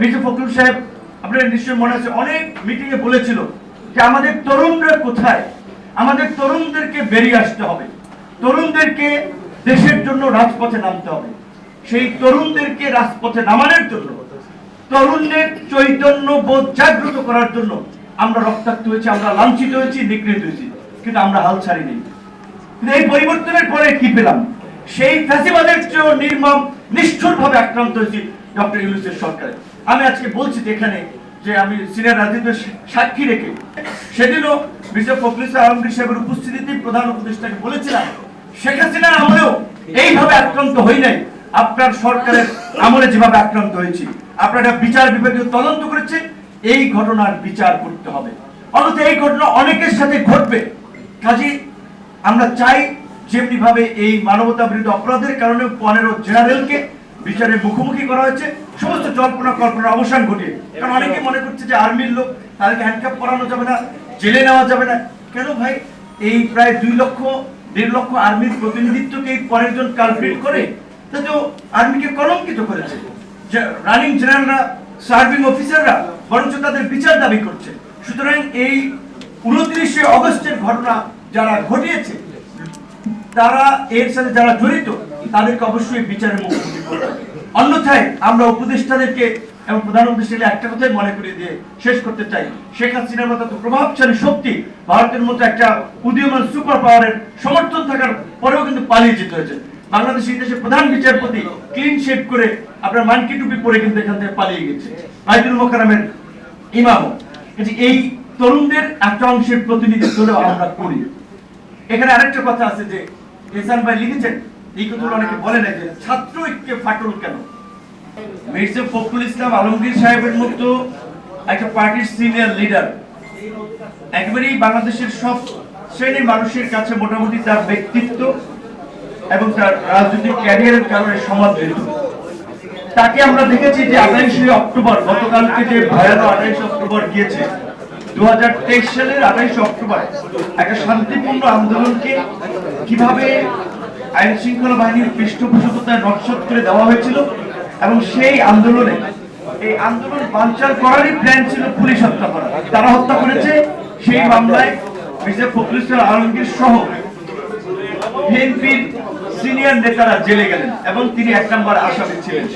মির্জা ফখরুল সাহেব, আপনার নিশ্চয়ই মনে আছে, অনেক মিটিং এ বলেছিল যে আমাদের তরুণরা কোথায়? আমাদের তরুণদেরকে বেরিয়ে আসতে হবে। তরুণদেরকে দেশের জন্য রাজপথে নামতে হবে। সেই তরুণদেরকে রাজপথে নামানোর জন্য, তরুণদের চৈতন্য বোধ জাগ্রত করার জন্য আমরা রক্তাক্ত হয়েছি, আমরা লাঞ্ছিত হয়েছি, নিগৃহীত হয়েছি। কিন্তু আমরা হাল ছাড়িনি। কিন্তু এই পরিবর্তনের পরে কি পেলাম? সেই ফ্যাসিবাদের চেয়েও নির্মম ভাবে আক্রান্ত হয়েছি ডক্টর ইউনুসের সরকারে। আমি আজকে বলছি এখানে যে আমি সিনিয়র রাজনীতির সাক্ষী রেখে সেদিনও মিস্টার ফখরুল আলমগীর সাহেবের উপস্থিতিতে প্রধান উপদেষ্টাকে বলেছিলাম, শেখ হাসিনার আমলেও এইভাবে আক্রান্ত হই নাই। আপনার সরকারের আমলে যেভাবে আক্রান্ত হয়েছি, আপনারা বিচার বিভাগীয় তদন্ত করেছেন এই ঘটনার বিচার করতে হবে। অন্যথা এই ঘটনা অনেকের সাথে ঘটবে। কাজে আমরা চাই যেমনি ভাবে এই মানবতা বিরোধী অপরাধের কারণে পনেরো জেনারেলকে বিচারের মুখোমুখি করা হয়েছে। সমস্ত জল্পনা কল্পনার অবসান ঘটিয়ে। কারণ অনেকে মনে করছে যে আর্মির লোক তাদেরকে হ্যান্ডকাপ করানো যাবে না জেলে নেওয়া যাবে না। কেন ভাই? এই প্রায় দুই লক্ষ দেড় লক্ষ আর্মির প্রতিনিধিত্বকে এই পরের জন কালপ্রিট করে তা তো আর্মিকে কলঙ্কিত করেছে। যে রানিং জেনারেলরা সার্ভিং অফিসাররা বরঞ্চ তাদের বিচার দাবি করছে। সুতরাং এই উনত্রিশে অগস্টের ঘটনা যারা ঘটিয়েছে তারা এর সাথে যারা জড়িত তাদেরকে অবশ্যই বিচারের মুখোমুখি করতে। অন্যথায় আমরা উপদেষ্টাদেরকে এবং প্রধান উপদেষ্টাকে একটা কথাই মনে করিয়ে দিয়ে শেষ করতে চাই। শেখ হাসিনার মতো প্রভাবশালী শক্তি ভারতের মতো একটা উদীয়মান সুপার পাওয়ারের সমর্থন থাকার পরেও কিন্তু পালিয়ে যেতে হয়েছে। বাংলাদেশ এই প্রধান বিচারপতি ক্লিন শেপ করে আপনার মানকি টুপি পরে কিন্তু এখান থেকে পালিয়ে গেছে। বাইদুল মোকারামের ইমামও কাজে এই তরুণদের একটা অংশের প্রতিনিধিত্ব আমরা করি। এখানে আরেকটা কথা আছে যে এসান ভাই লিখেছেন এই কথাগুলো অনেকে বলে যে ছাত্র ঐক্যে ফাটল কেন? মির্জা ফখরুল ইসলাম আলমগীর সাহেবের মতো একটা পার্টির সিনিয়র লিডার, একেবারেই বাংলাদেশের সব শ্রেণির মানুষের কাছে মোটামুটি তার ব্যক্তিত্ব এবং তার রাজনৈতিক ক্যারিয়ারের কারণে তাকে আমরা দেখেছি যে আঠাইশে অক্টোবর, গতকালকে যে ভয়ানক আঠাইশে অক্টোবর গিয়েছে দু সালের আঠাইশে অক্টোবর, একটা শান্তিপূর্ণ আন্দোলনকে কীভাবে আইন শৃঙ্খলা বাহিনীর পৃষ্ঠপোষকতায় নকশত করে দেওয়া হয়েছিল এবং সেই আন্দোলনে, এই আন্দোলন বাঞ্চার করারই প্ল্যান ছিল পুলিশ হত্যা করা। তারা হত্যা করেছে, সেই মামলায় মির্জা ফখরুল আলমগীর সহ বিএনপির সিনিয়র নেতারা জেলে গেলেন এবং তিনি এক নম্বর আসামি ছিলেন।